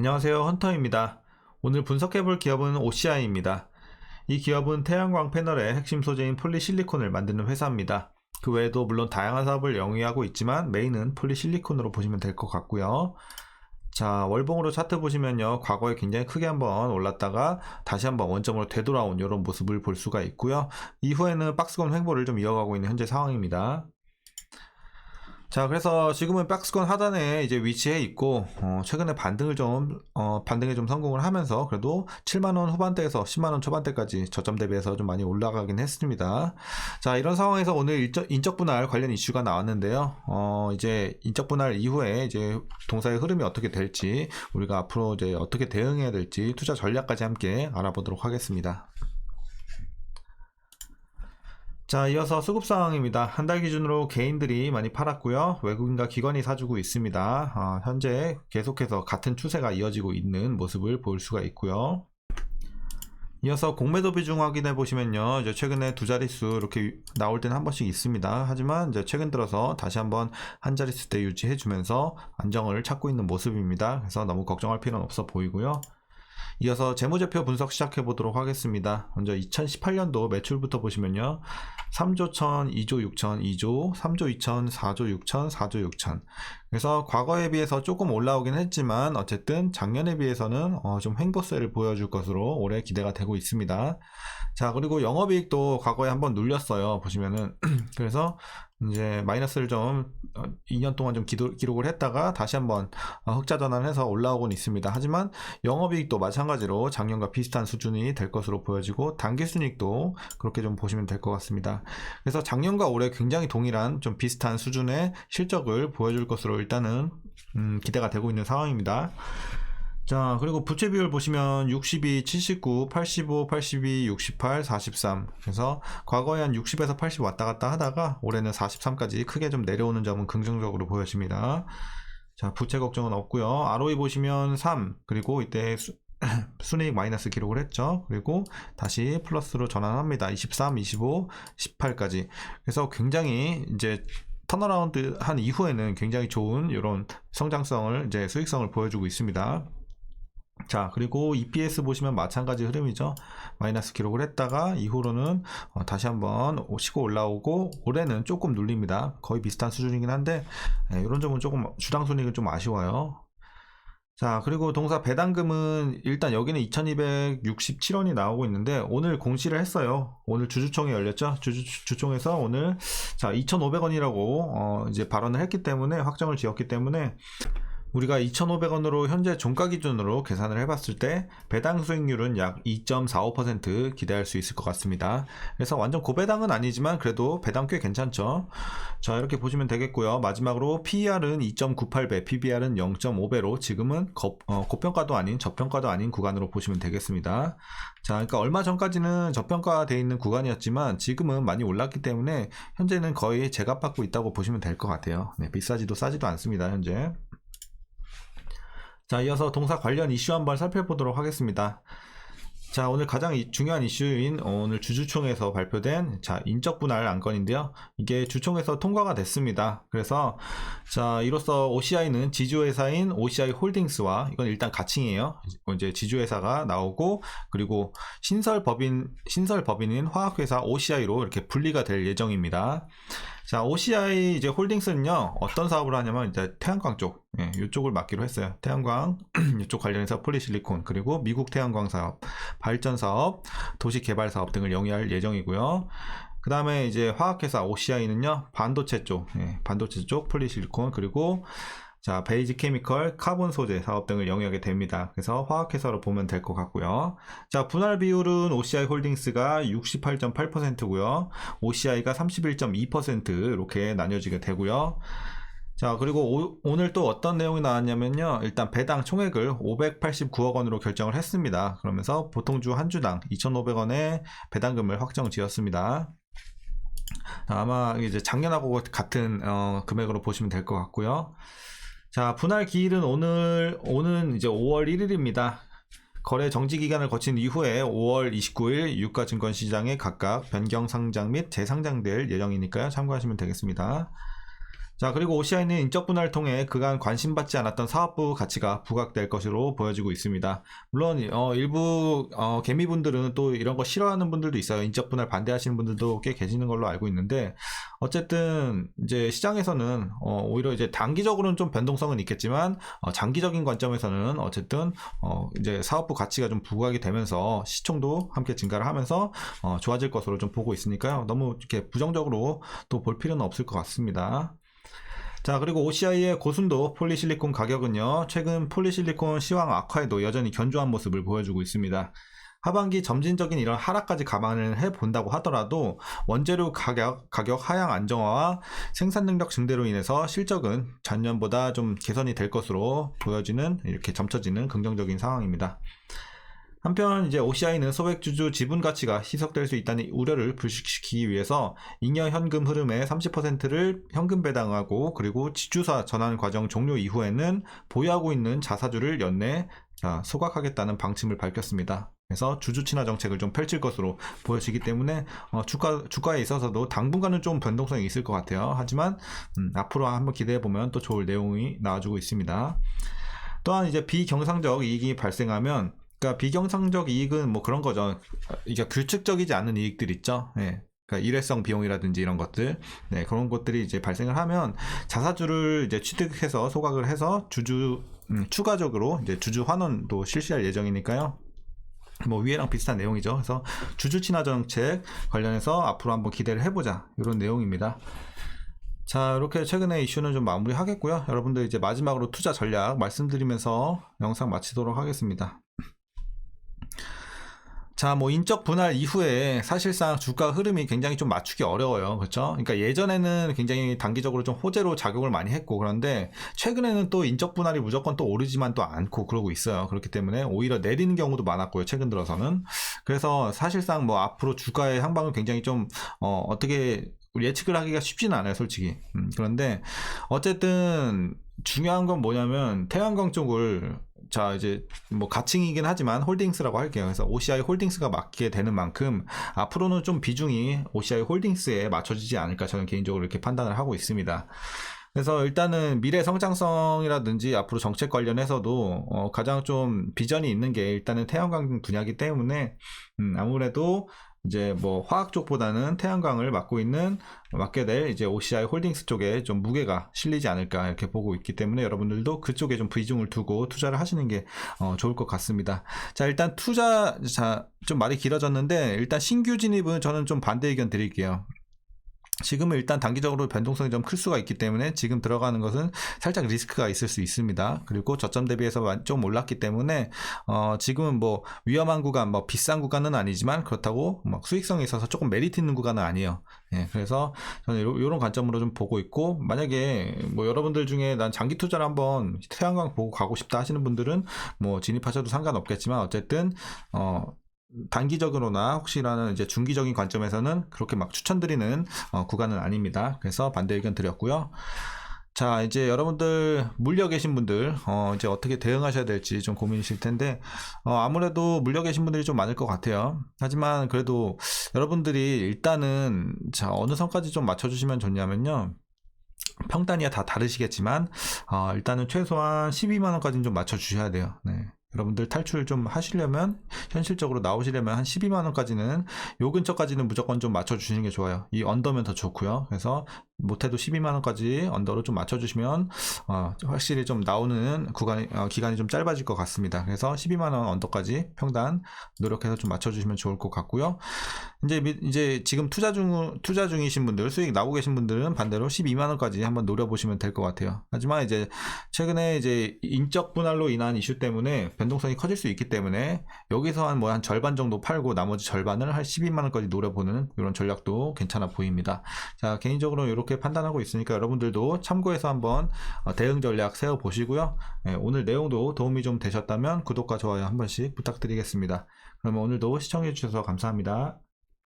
안녕하세요. 헌터입니다. 오늘 분석해 볼 기업은 OCI입니다. 이 기업은 태양광 패널의 핵심 소재인 폴리실리콘을 만드는 회사입니다. 그 외에도 물론 다양한 사업을 영위하고 있지만 메인은 폴리실리콘으로 보시면 될 것 같고요. 자, 월봉으로 차트 보시면요. 과거에 굉장히 크게 한번 올랐다가 다시 한번 원점으로 되돌아온 이런 모습을 볼 수가 있고요. 이후에는 박스권 횡보를 좀 이어가고 있는 현재 상황입니다. 자, 그래서 지금은 박스권 하단에 이제 위치해 있고, 어, 최근에 반등을 좀, 어, 반등에 좀 성공을 하면서 그래도 7만원 후반대에서 10만원 초반대까지 저점 대비해서 좀 많이 올라가긴 했습니다. 자, 이런 상황에서 오늘 인적, 인적 분할 관련 이슈가 나왔는데요. 어, 이제 인적 분할 이후에 이제 동사의 흐름이 어떻게 될지, 우리가 앞으로 이제 어떻게 대응해야 될지 투자 전략까지 함께 알아보도록 하겠습니다. 자, 이어서 수급 상황입니다. 한 달 기준으로 개인들이 많이 팔았고요. 외국인과 기관이 사주고 있습니다. 아, 현재 계속해서 같은 추세가 이어지고 있는 모습을 볼 수가 있고요. 이어서 공매도 비중 확인해 보시면요. 이제 최근에 두 자릿수 이렇게 나올 때는 한 번씩 있습니다. 하지만 이제 최근 들어서 다시 한번 한 자릿수 대 유지해 주면서 안정을 찾고 있는 모습입니다. 그래서 너무 걱정할 필요는 없어 보이고요. 이어서 재무제표 분석 시작해 보도록 하겠습니다. 먼저 2018년도 매출부터 보시면요. 3조 1000, 2조 6000, 2조, 3조 2000, 4조 6000, 4조 6000. 그래서 과거에 비해서 조금 올라오긴 했지만 어쨌든 작년에 비해서는 어, 좀 횡보세를 보여줄 것으로 올해 기대가 되고 있습니다. 자 그리고 영업이익도 과거에 한번 눌렸어요. 보시면은 그래서 이제 마이너스를 좀 2년 어, 동안 좀 기도, 기록을 했다가 다시 한번 어, 흑자 전환해서 올라오곤 있습니다. 하지만 영업이익도 마찬가지로 작년과 비슷한 수준이 될 것으로 보여지고 단기순이익도 그렇게 좀 보시면 될 것 같습니다. 그래서 작년과 올해 굉장히 동일한 좀 비슷한 수준의 실적을 보여줄 것으로 일단은 음, 기대가 되고 있는 상황입니다. 자, 그리고 부채 비율 보시면 62, 79, 85, 82, 68, 43. 그래서 과거에 한 60에서 80 왔다 갔다 하다가 올해는 43까지 크게 좀 내려오는 점은 긍정적으로 보여집니다. 자, 부채 걱정은 없고요. ROE 보시면 3, 그리고 이때 수, 순이익 마이너스 기록을 했죠. 그리고 다시 플러스로 전환합니다. 23, 25, 18까지. 그래서 굉장히 이제 턴어라운드 한 이후에는 굉장히 좋은 이런 성장성을 이제 수익성을 보여주고 있습니다. 자 그리고 EPS 보시면 마찬가지 흐름이죠. 마이너스 기록을 했다가 이후로는 어, 다시 한번 치고 올라오고 올해는 조금 눌립니다. 거의 비슷한 수준이긴 한데 네, 이런 점은 조금 주당 손익은 좀 아쉬워요. 자 그리고 동사 배당금은 일단 여기는 2267원이 나오고 있는데 오늘 공시를 했어요. 오늘 주주총회 열렸죠? 주주, 주총에서 오늘 자 2500원이라고 어, 이제 발언을 했기 때문에 확정을 지었기 때문에 우리가 2,500원으로 현재 종가 기준으로 계산을 해봤을 때 배당 수익률은 약 2.45% 기대할 수 있을 것 같습니다. 그래서 완전 고배당은 아니지만 그래도 배당 꽤 괜찮죠. 자 이렇게 보시면 되겠고요. 마지막으로 PER은 2.98배, PBR은 0.5배로 지금은 고, 어, 고평가도 아닌 저평가도 아닌 구간으로 보시면 되겠습니다. 자 그러니까 얼마 전까지는 저평가되어 있는 구간이었지만 지금은 많이 올랐기 때문에 현재는 거의 제값받고 있다고 보시면 될 것 같아요. 네, 비싸지도 싸지도 않습니다. 현재. 자, 이어서 동사 관련 이슈 한번 살펴보도록 하겠습니다. 자, 오늘 가장 중요한 이슈인 오늘 주주총에서 발표된 자, 인적 분할 안건인데요. 이게 주총에서 통과가 됐습니다. 그래서 자, 이로써 OCI는 지주회사인 OCI 홀딩스와 이건 일단 가칭이에요. 이제 지주회사가 나오고 그리고 신설 법인 신설 법인인 화학회사 OCI로 이렇게 분리가 될 예정입니다. 자, OCI 이제 홀딩스는요, 어떤 사업을 하냐면, 이제 태양광 쪽, 예, 이쪽을 맡기로 했어요. 태양광, 이쪽 관련해서 폴리실리콘, 그리고 미국 태양광 사업, 발전 사업, 도시 개발 사업 등을 영위할 예정이고요. 그 다음에 이제 화학회사 OCI는요, 반도체 쪽, 예, 반도체 쪽 폴리실리콘, 그리고 자, 베이지 케미컬, 카본 소재 사업 등을 영위하게 됩니다. 그래서 화학회사로 보면 될 것 같고요. 자, 분할 비율은 OCI 홀딩스가 68.8%고요. OCI가 31.2% 이렇게 나뉘어지게 되고요. 자, 그리고 오, 늘또 어떤 내용이 나왔냐면요. 일단 배당 총액을 589억 원으로 결정을 했습니다. 그러면서 보통주 한 주당 2,500원의 배당금을 확정 지었습니다. 아마 이제 작년하고 같은 어, 금액으로 보시면 될 것 같고요. 자, 분할 기일은 오늘, 오는 이제 5월 1일입니다. 거래 정지 기간을 거친 이후에 5월 29일 유가 증권 시장에 각각 변경 상장 및 재상장될 예정이니까요. 참고하시면 되겠습니다. 자, 그리고 OCI는 인적 분할을 통해 그간 관심받지 않았던 사업부 가치가 부각될 것으로 보여지고 있습니다. 물론 어, 일부 어, 개미분들은 또 이런 거 싫어하는 분들도 있어요. 인적 분할 반대하시는 분들도 꽤 계시는 걸로 알고 있는데 어쨌든 이제 시장에서는 어, 오히려 이제 단기적으로는 좀 변동성은 있겠지만 어, 장기적인 관점에서는 어쨌든 어, 이제 사업부 가치가 좀 부각이 되면서 시총도 함께 증가를 하면서 어, 좋아질 것으로 좀 보고 있으니까요. 너무 이렇게 부정적으로 또 볼 필요는 없을 것 같습니다. 자, 그리고 OCI의 고순도 폴리실리콘 가격은요, 최근 폴리실리콘 시황 악화에도 여전히 견조한 모습을 보여주고 있습니다. 하반기 점진적인 이런 하락까지 감안을 해 본다고 하더라도 원재료 가격, 가격 하향 안정화와 생산 능력 증대로 인해서 실적은 전년보다 좀 개선이 될 것으로 보여지는 이렇게 점쳐지는 긍정적인 상황입니다. 한편 이제 OCI는 소액주주 지분 가치가 희석될 수 있다는 우려를 불식시키기 위해서 잉여 현금 흐름의 30%를 현금 배당하고 그리고 지주사 전환 과정 종료 이후에는 보유하고 있는 자사주를 연내 자, 소각하겠다는 방침을 밝혔습니다. 그래서 주주 친화 정책을 좀 펼칠 것으로 보여지기 때문에 어, 주가 주가에 있어서도 당분간은 좀 변동성이 있을 것 같아요. 하지만 음, 앞으로 한번 기대해 보면 또 좋을 내용이 나와주고 있습니다. 또한 이제 비경상적 이익이 발생하면 그러니까 비경상적 이익은 뭐 그런 거죠. 이게 규칙적이지 않은 이익들 있죠. 예. 그러니까 일회성 비용이라든지 이런 것들, 네, 그런 것들이 이제 발생을 하면 자사주를 이제 취득해서 소각을 해서 주주 음, 추가적으로 이제 주주 환원도 실시할 예정이니까요. 뭐 위에랑 비슷한 내용이죠. 그래서 주주 친화 정책 관련해서 앞으로 한번 기대를 해보자 이런 내용입니다. 자 이렇게 최근에 이슈는 좀 마무리하겠고요. 여러분들 이제 마지막으로 투자 전략 말씀드리면서 영상 마치도록 하겠습니다. 자, 뭐 인적 분할 이후에 사실상 주가 흐름이 굉장히 좀 맞추기 어려워요. 그렇죠? 그러니까 예전에는 굉장히 단기적으로 좀 호재로 작용을 많이 했고 그런데 최근에는 또 인적 분할이 무조건 또 오르지만 또 않고 그러고 있어요. 그렇기 때문에 오히려 내리는 경우도 많았고요. 최근 들어서는. 그래서 사실상 뭐 앞으로 주가의 향방을 굉장히 좀 어, 어떻게 예측을 하기가 쉽지는 않아요, 솔직히. 음, 그런데 어쨌든 중요한 건 뭐냐면 태양광 쪽을 자 이제 뭐 가칭이긴 하지만 홀딩스라고 할게요. 그래서 OCI 홀딩스가 맡게 되는 만큼 앞으로는 좀 비중이 OCI 홀딩스에 맞춰지지 않을까 저는 개인적으로 이렇게 판단을 하고 있습니다. 그래서 일단은 미래 성장성이라든지 앞으로 정책 관련해서도 어 가장 좀 비전이 있는 게 일단은 태양광 분야이기 때문에 음 아무래도 이제 뭐 화학 쪽보다는 태양광을 맡고 있는 맡게 될 이제 OCI 홀딩스 쪽에 좀 무게가 실리지 않을까 이렇게 보고 있기 때문에 여러분들도 그쪽에 좀 비중을 두고 투자를 하시는 게 어, 좋을 것 같습니다. 자 일단 투자 자 좀 말이 길어졌는데 일단 신규 진입은 저는 좀 반대 의견 드릴게요. 지금은 일단 단기적으로 변동성이 좀 클 수가 있기 때문에 지금 들어가는 것은 살짝 리스크가 있을 수 있습니다. 그리고 저점 대비해서 좀 올랐기 때문에 어 지금은 뭐 위험한 구간, 뭐 비싼 구간은 아니지만 그렇다고 막 수익성이 있어서 조금 메리트 있는 구간은 아니에요. 예, 그래서 저는 이런 관점으로 좀 보고 있고 만약에 뭐 여러분들 중에 난 장기 투자를 한번 태양광 보고 가고 싶다 하시는 분들은 뭐 진입하셔도 상관없겠지만 어쨌든 어 단기적으로나 혹시라는 이제 중기적인 관점에서는 그렇게 막 추천드리는 어, 구간은 아닙니다. 그래서 반대 의견 드렸고요. 자, 이제 여러분들 물려 계신 분들 어, 이제 어떻게 대응하셔야 될지 좀 고민이실 텐데 어, 아무래도 물려 계신 분들이 좀 많을 것 같아요. 하지만 그래도 여러분들이 일단은 자 어느 선까지 좀 맞춰주시면 좋냐면요. 평단이야 다 다르시겠지만 어, 일단은 최소한 12만 원까지는 좀 맞춰 주셔야 돼요. 네. 여러분들 탈출 좀 하시려면 현실적으로 나오시려면 한 12만 원까지는 요 근처까지는 무조건 좀 맞춰 주시는 게 좋아요. 이 언더면 더 좋고요. 그래서 못해도 12만 원까지 언더로 좀 맞춰 주시면 어, 확실히 좀 나오는 구간이 어, 기간이 좀 짧아질 것 같습니다. 그래서 12만 원 언더까지 평단 노력해서 좀 맞춰 주시면 좋을 것 같고요. 이제 이제 지금 투자 중 투자 중이신 분들 수익 나오고 계신 분들은 반대로 12만 원까지 한번 노려 보시면 될 것 같아요. 하지만 이제 최근에 이제 인적 분할로 인한 이슈 때문에 변동성이 커질 수 있기 때문에 여기서 한 뭐한 절반 정도 팔고 나머지 절반을 한 12만 원까지 노려보는 이런 전략도 괜찮아 보입니다. 자 개인적으로 이렇게 판단하고 있으니까 여러분들도 참고해서 한번 어, 대응 전략 세워 보시고요. 네, 오늘 내용도 도움이 좀 되셨다면 구독과 좋아요 한 번씩 부탁드리겠습니다. 그러면 오늘도 시청해 주셔서 감사합니다.